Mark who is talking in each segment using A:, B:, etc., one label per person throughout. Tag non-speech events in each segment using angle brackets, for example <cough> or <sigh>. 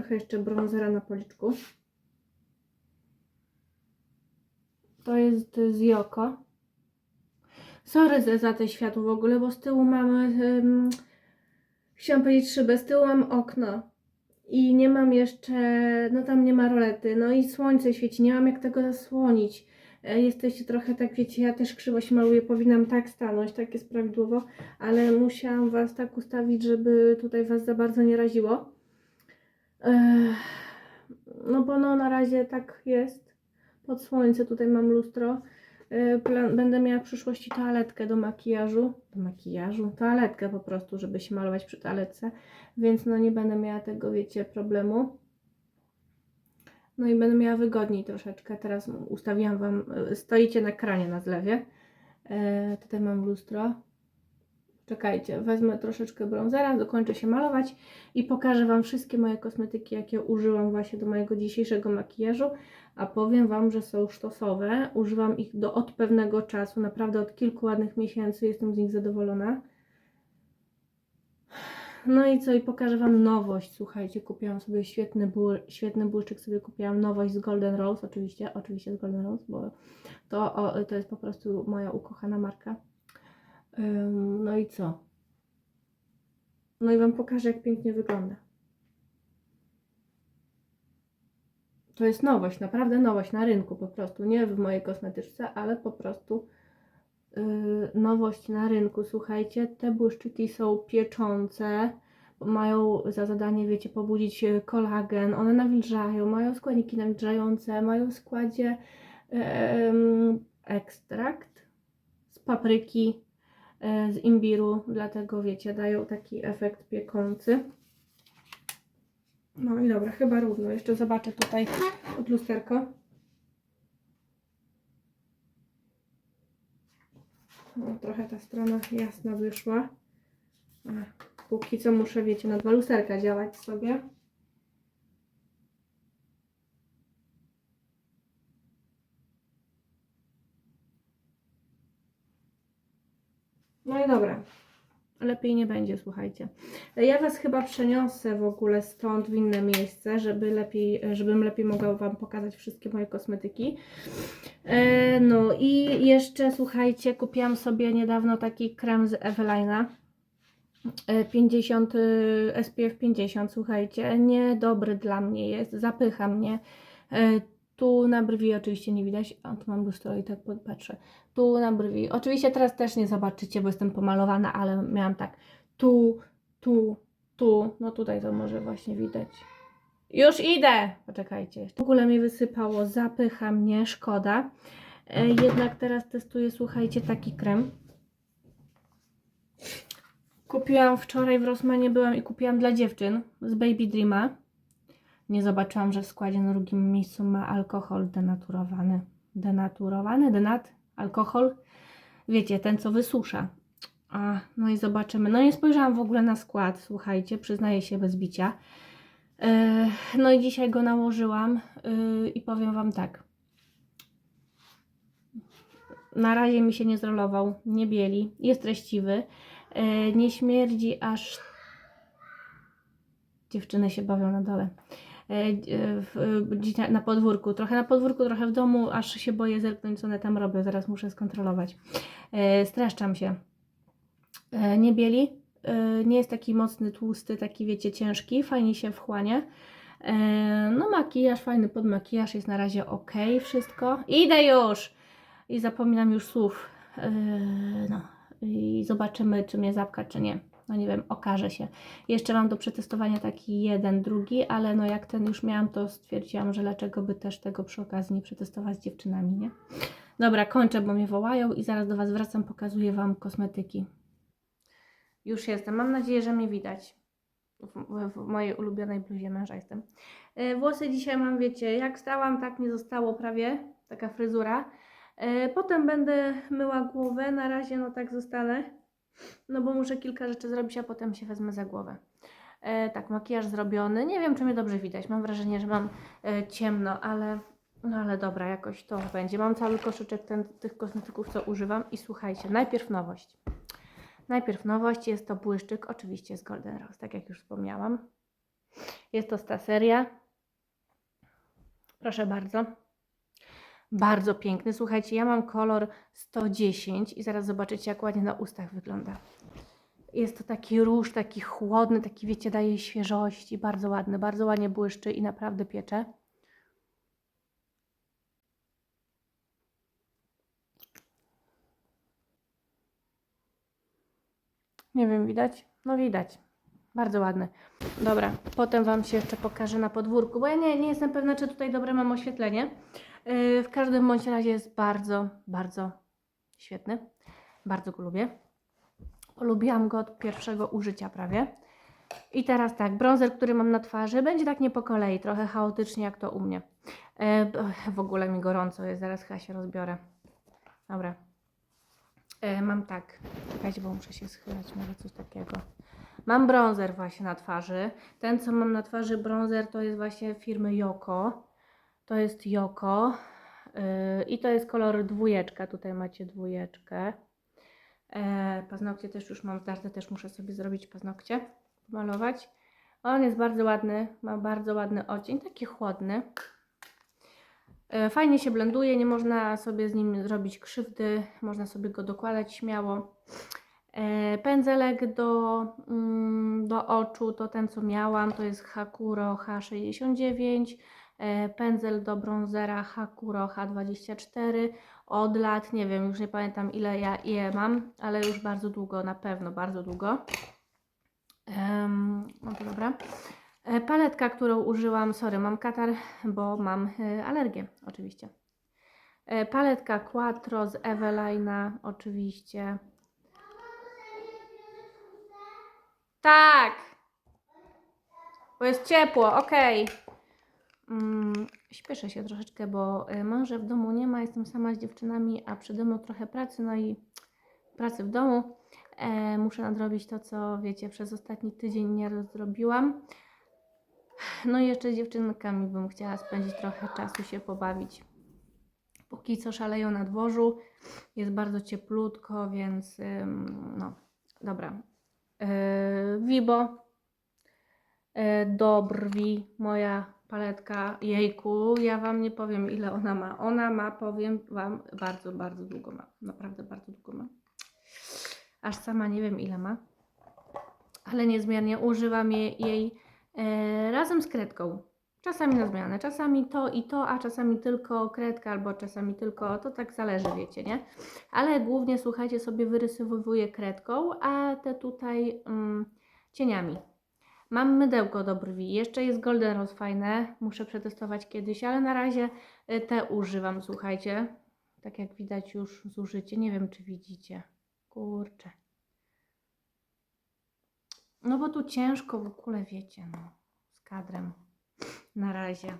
A: trochę jeszcze brązera na policzku. To jest z Joko. Sorry za, te światło w ogóle, bo z tyłu mamy. ym, chciałam powiedzieć szybę, z tyłu mam okno. I nie mam jeszcze. No tam nie ma rolety. No i słońce świeci, nie mam jak tego zasłonić. E, Jesteście trochę tak, wiecie, ja też krzywo się maluję, powinnam tak stanąć, tak jest prawidłowo, ale musiałam Was tak ustawić, żeby tutaj Was za bardzo nie raziło. No bo no na razie tak jest. Pod słońce tutaj mam lustro. Plan, będę miała w przyszłości toaletkę do makijażu. Do makijażu? Toaletkę po prostu, żeby się malować przy toaletce. Więc no nie będę miała tego, wiecie, problemu. No i będę miała wygodniej troszeczkę. Teraz ustawiłam Wam, e, stoicie na kranie na zlewie. E, tutaj mam lustro. Czekajcie, wezmę troszeczkę bronzera, dokończę się malować i pokażę Wam wszystkie moje kosmetyki, jakie użyłam właśnie do mojego dzisiejszego makijażu. A powiem Wam, że są sztosowe. Używam ich do od pewnego czasu, naprawdę od kilku ładnych miesięcy. Jestem z nich zadowolona. No i co, i pokażę Wam nowość. Słuchajcie, kupiłam sobie świetny, bły, świetny błyszczyk, sobie kupiłam nowość z Golden Rose, oczywiście, oczywiście z Golden Rose, bo to, o, to jest po prostu moja ukochana marka. No i co? No i Wam pokażę, jak pięknie wygląda. To jest nowość, naprawdę nowość na rynku po prostu, nie w mojej kosmetyczce, ale po prostu yy, nowość na rynku. Słuchajcie, te błyszczyki są pieczące, mają za zadanie, wiecie, pobudzić e, kolagen, one nawilżają, mają składniki nawilżające, mają w składzie em, ekstrakt z papryki, z imbiru, dlatego wiecie, dają taki efekt piekący. No i dobra, chyba równo. Jeszcze zobaczę tutaj od lusterko. No, trochę ta strona jasna wyszła. Póki co muszę, wiecie, na dwa lusterka działać sobie. No i dobra. Lepiej nie będzie, słuchajcie. Ja Was chyba przeniosę w ogóle stąd w inne miejsce, żeby lepiej, żebym lepiej mogła Wam pokazać wszystkie moje kosmetyki. E, no i jeszcze, słuchajcie, kupiłam sobie niedawno taki krem z Evelina. E, 50, y, SPF 50, słuchajcie, niedobry dla mnie jest, zapycha mnie. Tu na brwi oczywiście nie widać, a tu mam lustro i tak patrzę. Tu na brwi, oczywiście teraz też nie zobaczycie, bo jestem pomalowana, ale miałam tak tu, tu, tu, no tutaj to może właśnie widać. Już idę! Poczekajcie. W ogóle mi wysypało, zapycha mnie, szkoda. E, jednak teraz testuję, słuchajcie, taki krem. Kupiłam wczoraj w Rossmanie, byłam i kupiłam dla dziewczyn z Baby Dreama. Nie zobaczyłam, że w składzie na drugim miejscu ma alkohol denaturowany. Denaturowany? Denat? Alkohol? Wiecie, ten co wysusza. A, no i zobaczymy. No nie spojrzałam w ogóle na skład, słuchajcie, przyznaję się bez bicia. E, no i dzisiaj go nałożyłam yy, i powiem Wam tak. Na razie mi się nie zrolował, nie bieli, jest treściwy, e, nie śmierdzi aż. Dziewczyny się bawią na dole. E, e, gdzieś na- podwórku, trochę na podwórku, trochę w domu, aż się boję zerknąć, co one tam robią. Zaraz muszę skontrolować. E, streszczam się. E, nie bieli, e, nie jest taki mocny, tłusty, taki wiecie, ciężki, fajnie się wchłania. E, no makijaż, fajny pod makijaż, jest na razie ok, wszystko. Idę już! I zapominam już słów. E, no i zobaczymy, czy mnie zapka, czy nie. No nie wiem, okaże się. Jeszcze mam do przetestowania taki jeden, drugi, ale no jak ten już miałam, to stwierdziłam, że dlaczego by też tego przy okazji nie przetestować z dziewczynami, nie? Dobra, kończę, bo mnie wołają i zaraz do Was wracam, pokazuję Wam kosmetyki. Już jestem. Mam nadzieję, że mnie widać. W, w, mojej ulubionej bluzie męża jestem. E, Włosy dzisiaj mam, wiecie, jak stałam, tak mi zostało prawie. Taka fryzura. E, Potem będę myła głowę. Na razie no tak zostanę. No bo muszę kilka rzeczy zrobić, a potem się wezmę za głowę. E, tak, makijaż zrobiony. Nie wiem, czy mnie dobrze widać. Mam wrażenie, że mam e, ciemno, ale no ale dobra, jakoś to będzie. Mam cały koszyczek ten, tych kosmetyków, co używam. I słuchajcie, najpierw nowość. Najpierw nowość jest to błyszczyk, oczywiście z Golden Rose, tak jak już wspomniałam. Jest to ta seria. Proszę bardzo. Bardzo piękny. Słuchajcie, ja mam kolor 110 i zaraz zobaczycie, jak ładnie na ustach wygląda. Jest to taki róż, taki chłodny, taki wiecie, daje świeżości. Bardzo ładny, bardzo ładnie błyszczy i naprawdę piecze. Nie wiem, widać? No widać. Bardzo ładny. Dobra, potem Wam się jeszcze pokażę na podwórku, bo ja nie, nie jestem pewna, czy tutaj dobre mam oświetlenie. Yy, w każdym bądź razie jest bardzo, bardzo świetny. Bardzo go lubię. Polubiłam go od pierwszego użycia prawie. I teraz tak, bronzer, który mam na twarzy, będzie tak nie po kolei, trochę chaotycznie jak to u mnie. B- w ogóle mi gorąco jest, zaraz chyba się rozbiorę. Dobra. Yy, mam tak, czekajcie, bo muszę się schylać, może coś takiego. Mam bronzer właśnie na twarzy. Ten, co mam na twarzy bronzer, to jest właśnie firmy Joko. To jest Joko. Yy, I to jest kolor dwójeczka. Tutaj macie dwójeczkę. E, paznokcie też już mam zdarte, też muszę sobie zrobić paznokcie, pomalować. On jest bardzo ładny, ma bardzo ładny odcień, taki chłodny. E, Fajnie się blenduje, nie można sobie z nim zrobić krzywdy, można sobie go dokładać śmiało. E, Pędzelek do, mm, do oczu to ten co miałam, to jest Hakuro H69. E, Pędzel do bronzera Hakuro H24. Od lat, nie wiem, już nie pamiętam ile ja je mam, ale już bardzo długo, na pewno bardzo długo. Em, no to dobra. E, Paletka, którą użyłam, sorry, mam katar, bo mam e, alergię, oczywiście. Paletka Quattro z Evelina, oczywiście. Tak! Bo jest ciepło, okej. Mm, śpieszę się troszeczkę, bo y, męża w domu nie ma, jestem sama z dziewczynami, a przede mną trochę pracy, no i pracy w domu. E, muszę nadrobić to, co wiecie, przez ostatni tydzień nie zrobiłam. No i jeszcze z dziewczynkami bym chciała spędzić trochę czasu, się pobawić. Póki co szaleją na dworzu, jest bardzo cieplutko, więc ym, no, dobra. Yy, Vibo e, do brwi, moja paletka, jejku, ja Wam nie powiem ile ona ma. Ona ma, powiem Wam, bardzo, bardzo długo ma. Naprawdę bardzo długo ma. Aż sama nie wiem ile ma. Ale niezmiernie używam jej, jej e, razem z kredką. Czasami na zmianę, czasami to i to, a czasami tylko kredka, albo czasami tylko, to tak zależy, wiecie, nie? Ale głównie, słuchajcie, sobie wyrysowuję kredką, a te tutaj mm, cieniami. Mam mydełko do brwi. Jeszcze jest Golden Rose fajne. Muszę przetestować kiedyś, ale na razie y, te używam, słuchajcie. Tak jak widać już zużycie. Nie wiem, czy widzicie. Kurczę. No bo tu ciężko w ogóle, wiecie, no. Z kadrem. Na razie.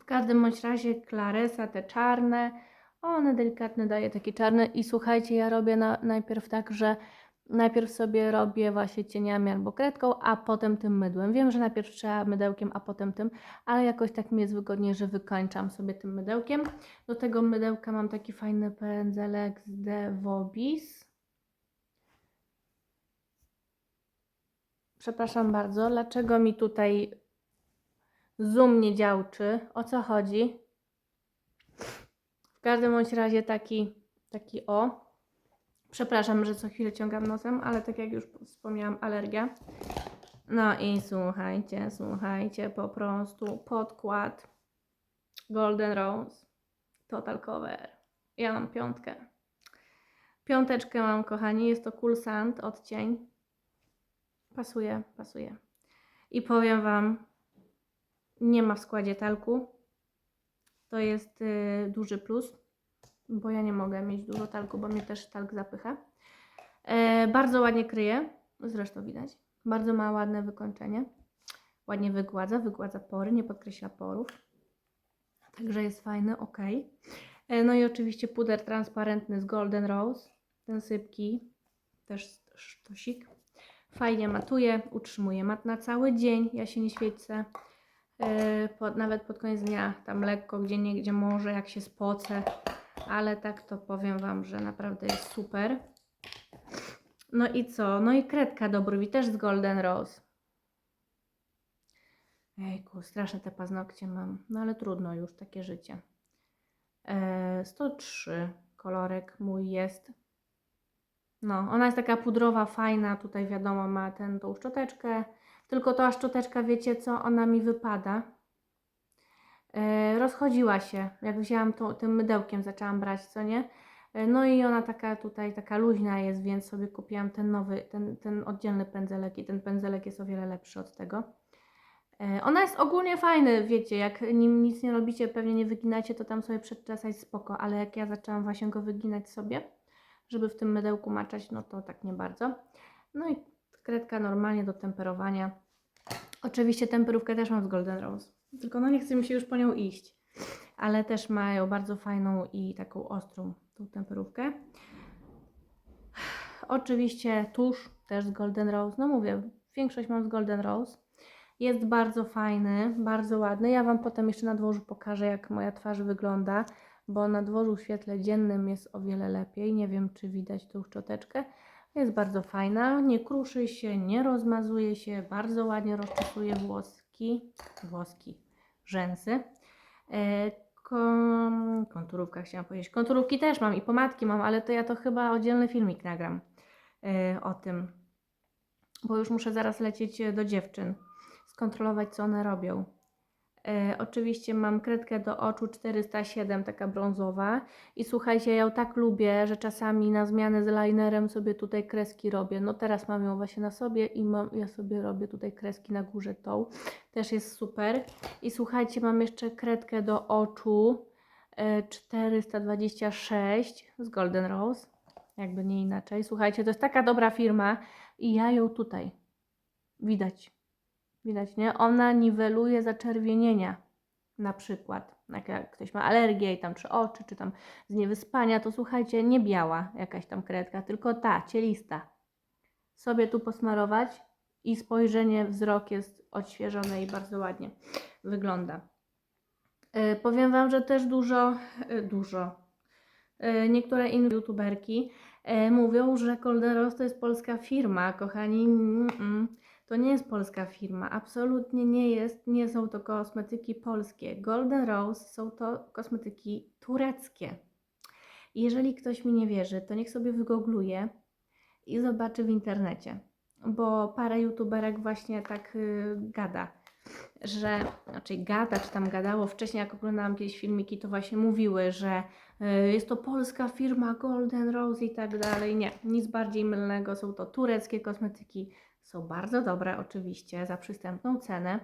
A: W każdym bądź razie Claresa, te czarne. One delikatne daje takie czarne. I słuchajcie, ja robię na, najpierw tak, że najpierw sobie robię właśnie cieniami albo kredką, a potem tym mydłem. Wiem, że najpierw trzeba mydełkiem, a potem tym, ale jakoś tak mi jest wygodniej, że wykończam sobie tym mydełkiem. Do tego mydełka mam taki fajny pędzelek z Devobis. Przepraszam bardzo, dlaczego mi tutaj zoom nie działczy? O co chodzi? W każdym bądź razie taki, taki o. Przepraszam, że co chwilę ciągam nosem, ale tak jak już wspomniałam, alergia. No i słuchajcie, słuchajcie, po prostu podkład Golden Rose Total Cover. Ja mam piątkę. Piąteczkę mam, kochani, jest to Cool Sand, odcień. Pasuje, pasuje. I powiem Wam, nie ma w składzie talku. To jest y, duży plus bo ja nie mogę mieć dużo talku, bo mnie też talk zapycha. E, bardzo ładnie kryje, zresztą widać. Bardzo ma ładne wykończenie. Ładnie wygładza, wygładza pory, nie podkreśla porów. Także jest fajny, ok. E, no i oczywiście puder transparentny z Golden Rose. Ten sypki, też sztosik. Fajnie matuje, utrzymuje mat na cały dzień. Ja się nie świecę. E, pod, nawet pod koniec dnia, tam lekko, gdzie nie, gdzie może, jak się spocę, ale tak to powiem Wam, że naprawdę jest super. No i co? No i kredka do brwi też z Golden Rose. Jejku, straszne te paznokcie mam. No ale trudno już, takie życie. E, 103 kolorek mój jest. No, ona jest taka pudrowa, fajna. Tutaj wiadomo, ma ten, tą szczoteczkę. Tylko ta szczoteczka, wiecie co, ona mi wypada. E, rozchodziła się, jak wzięłam to, tym mydełkiem, zaczęłam brać, co nie? E, no i ona taka tutaj, taka luźna jest, więc sobie kupiłam ten nowy, ten, ten oddzielny pędzelek i ten pędzelek jest o wiele lepszy od tego. E, Ona jest ogólnie fajny, wiecie, jak nim nic nie robicie, pewnie nie wyginacie, to tam sobie przedczesać spoko, ale jak ja zaczęłam właśnie go wyginać sobie, żeby w tym mydełku maczać, no to tak nie bardzo. No i kredka normalnie do temperowania. Oczywiście temperówkę też mam z Golden Rose, tylko no nie chce mi się już po nią iść, ale też mają bardzo fajną i taką ostrą tą temperówkę. Oczywiście tusz też z Golden Rose, no mówię, większość mam z Golden Rose. Jest bardzo fajny, bardzo ładny. Ja Wam potem jeszcze na dworzu pokażę, jak moja twarz wygląda, bo na dworzu w świetle dziennym jest o wiele lepiej. Nie wiem, czy widać tą szczoteczkę. Jest bardzo fajna, nie kruszy się, nie rozmazuje się, bardzo ładnie rozczesuje włoski, włoski, rzęsy. E, kon, konturówka chciałam powiedzieć. Konturówki też mam i pomadki mam, ale to ja to chyba oddzielny filmik nagram e, o tym, bo już muszę zaraz lecieć do dziewczyn skontrolować, co one robią. E, oczywiście mam kredkę do oczu 407, taka brązowa. I słuchajcie, ja ją tak lubię, że czasami na zmianę z linerem sobie tutaj kreski robię. No teraz mam ją właśnie na sobie i mam, ja sobie robię tutaj kreski na górze tą. Też jest super. I słuchajcie, mam jeszcze kredkę do oczu e, 426 z Golden Rose. Jakby nie inaczej. Słuchajcie, to jest taka dobra firma i ja ją tutaj widać. Widać, nie? Ona niweluje zaczerwienienia. Na przykład, jak, ktoś ma alergię i tam czy oczy, czy tam z niewyspania, to słuchajcie, nie biała jakaś tam kredka, tylko ta, cielista. Sobie tu posmarować i spojrzenie, wzrok jest odświeżony i bardzo ładnie wygląda. Yy, powiem Wam, że też dużo, yy, dużo, yy, niektóre inne youtuberki mówią, że Colderos to jest polska firma, kochani. Mm, mm. To nie jest polska firma, absolutnie nie jest, nie są to kosmetyki polskie. Golden Rose są to kosmetyki tureckie. Jeżeli ktoś mi nie wierzy, to niech sobie wygoogluje i zobaczy w internecie, bo parę youtuberek właśnie tak y, gada, że, znaczy gada, czy tam gadało wcześniej, jak oglądałam jakieś filmiki, to właśnie mówiły, że y, jest to polska firma Golden Rose i tak dalej. Nie, nic bardziej mylnego, są to tureckie kosmetyki, są bardzo dobre oczywiście za przystępną cenę,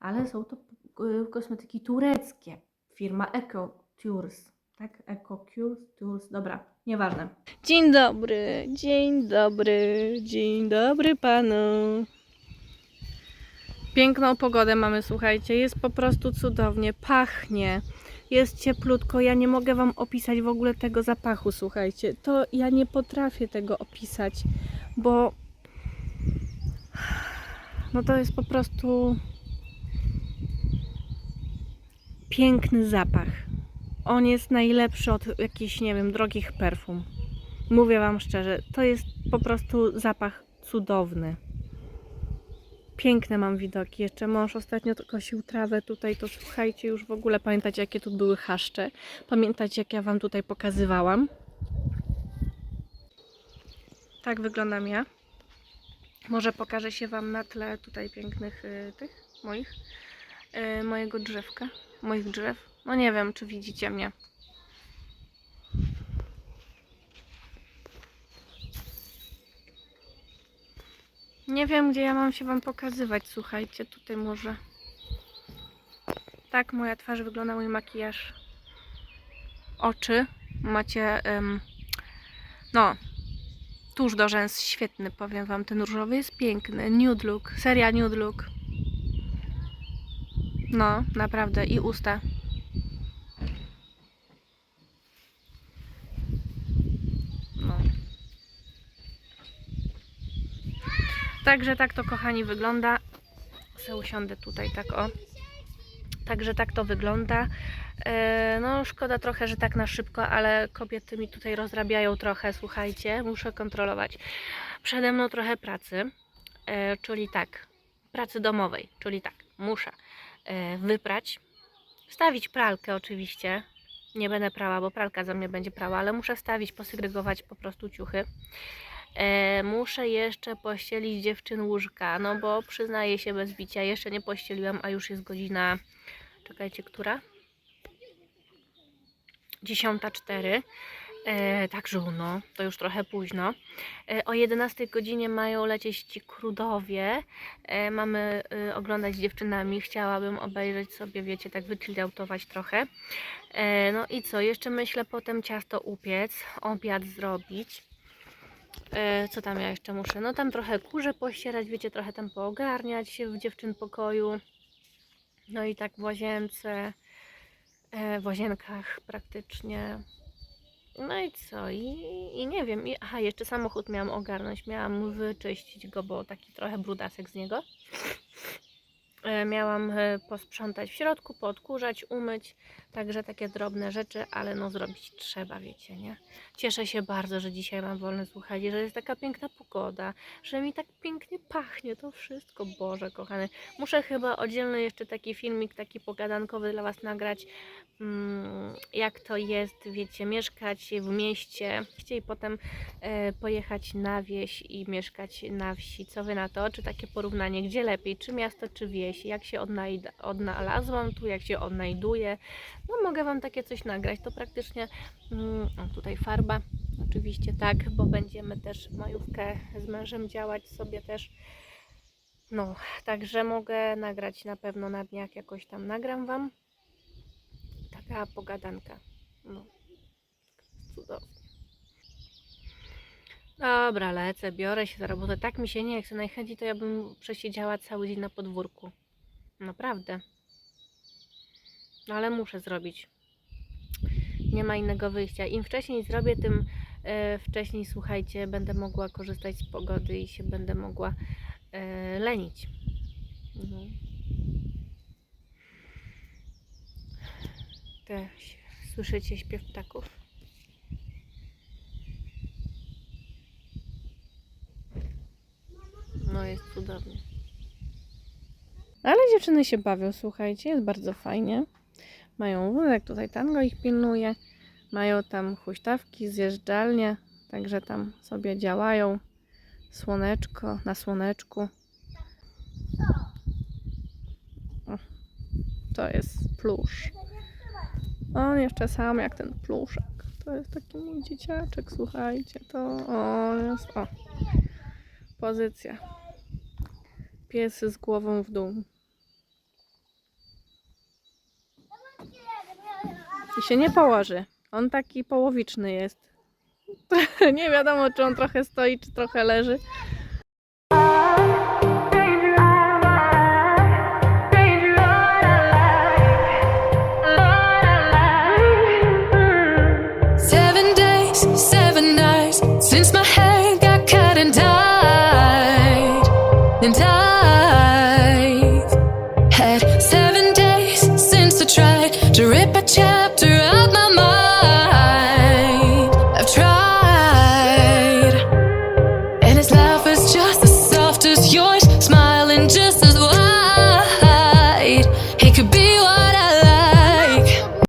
A: ale są to y, kosmetyki tureckie. Firma EcoCures, tak? EcoCures, Tours, dobra, nieważne. Dzień dobry, dzień dobry, dzień dobry panu. Piękną pogodę mamy, słuchajcie, jest po prostu cudownie, pachnie. Jest cieplutko, ja nie mogę Wam opisać w ogóle tego zapachu, słuchajcie. To ja nie potrafię tego opisać, bo no to jest po prostu piękny zapach. On jest najlepszy od jakichś, nie wiem, drogich perfum. Mówię Wam szczerze, to jest po prostu zapach cudowny. Piękne mam widoki. Jeszcze mąż ostatnio kosił trawę tutaj, to słuchajcie, już w ogóle pamiętacie, jakie tu były chaszcze. Pamiętacie, jak ja Wam tutaj pokazywałam. Tak wyglądam ja. Może pokażę się Wam na tle tutaj pięknych y, tych moich, y, mojego drzewka, moich drzew. No nie wiem, czy widzicie mnie. Nie wiem, gdzie ja mam się Wam pokazywać, słuchajcie, tutaj może. Tak moja twarz wygląda, mój makijaż. Oczy. Macie, em, no, tuż do rzęs świetny, powiem Wam. Ten różowy jest piękny. Nude look, seria nude look. No, naprawdę. I usta. Także tak to, kochani, wygląda. Se usiądę tutaj tak o. Także tak to wygląda. E, No, szkoda trochę, że tak na szybko, ale kobiety mi tutaj rozrabiają trochę, słuchajcie, muszę kontrolować. Przede mną trochę pracy, e, czyli tak, pracy domowej, czyli tak, muszę e, wyprać, wstawić pralkę oczywiście. Nie będę prała, bo pralka za mnie będzie prała, ale muszę wstawić, posegregować po prostu ciuchy. E, muszę jeszcze pościelić dziewczyn łóżka, no bo przyznaję się bez bicia, jeszcze nie pościeliłam, a już jest godzina, czekajcie, która? 10.04. E, tak żółno, to już trochę późno. E, o 11 godzinie mają lecieć ci krudowie. E, mamy e, oglądać z dziewczynami. Chciałabym obejrzeć sobie, wiecie, tak wychillautować trochę. E, no i co, jeszcze myślę potem ciasto upiec, obiad zrobić. E, co tam ja jeszcze muszę? No tam trochę kurze pościerać, wiecie, trochę tam poogarniać w dziewczyn pokoju. No i tak w łazience, e, w łazienkach praktycznie. No i co? I, i nie wiem. I, aha, jeszcze samochód miałam ogarnąć. Miałam wyczyścić go, bo taki trochę brudasek z niego. E, Miałam e, posprzątać w środku, podkurzać, umyć. Także takie drobne rzeczy, ale no zrobić trzeba, wiecie, nie? Cieszę się bardzo, że dzisiaj mam wolne słuchać, że jest taka piękna pogoda, że mi tak pięknie pachnie to wszystko, Boże kochany. Muszę chyba oddzielny jeszcze taki filmik, taki pogadankowy dla Was nagrać, mm, jak to jest, wiecie, mieszkać w mieście i potem e, pojechać na wieś i mieszkać na wsi. Co Wy na to? Czy takie porównanie, gdzie lepiej, czy miasto, czy wieś? Jak się odnalazłam tu, jak się odnajduję? No mogę Wam takie coś nagrać, to praktycznie, mm, tutaj farba, oczywiście tak, bo będziemy też majówkę z mężem działać sobie też. No, także mogę nagrać na pewno na dniach jakoś tam nagram Wam. Taka pogadanka. No, cudownie. Dobra, lecę, biorę się za robotę. Tak mi się nie chce. Najchętniej to ja bym przesiedziała cały dzień na podwórku. Naprawdę. Ale muszę zrobić. Nie ma innego wyjścia. Im wcześniej zrobię, tym e, wcześniej, słuchajcie, będę mogła korzystać z pogody i się będę mogła e, lenić. Mhm. Te, słyszycie śpiew ptaków? No jest cudownie. Ale dziewczyny się bawią, słuchajcie, jest bardzo fajnie. Mają wózek, tutaj tango ich pilnuje. Mają tam huśtawki, zjeżdżalnie, także tam sobie działają. Słoneczko, na słoneczku. O, to jest plusz. On jeszcze sam jak ten pluszek. To jest taki mój dzieciaczek, słuchajcie. To jest, o, pozycja. Pies z głową w dół. I się nie położy. On taki połowiczny jest. <laughs> nie wiadomo, czy on trochę stoi, czy trochę leży.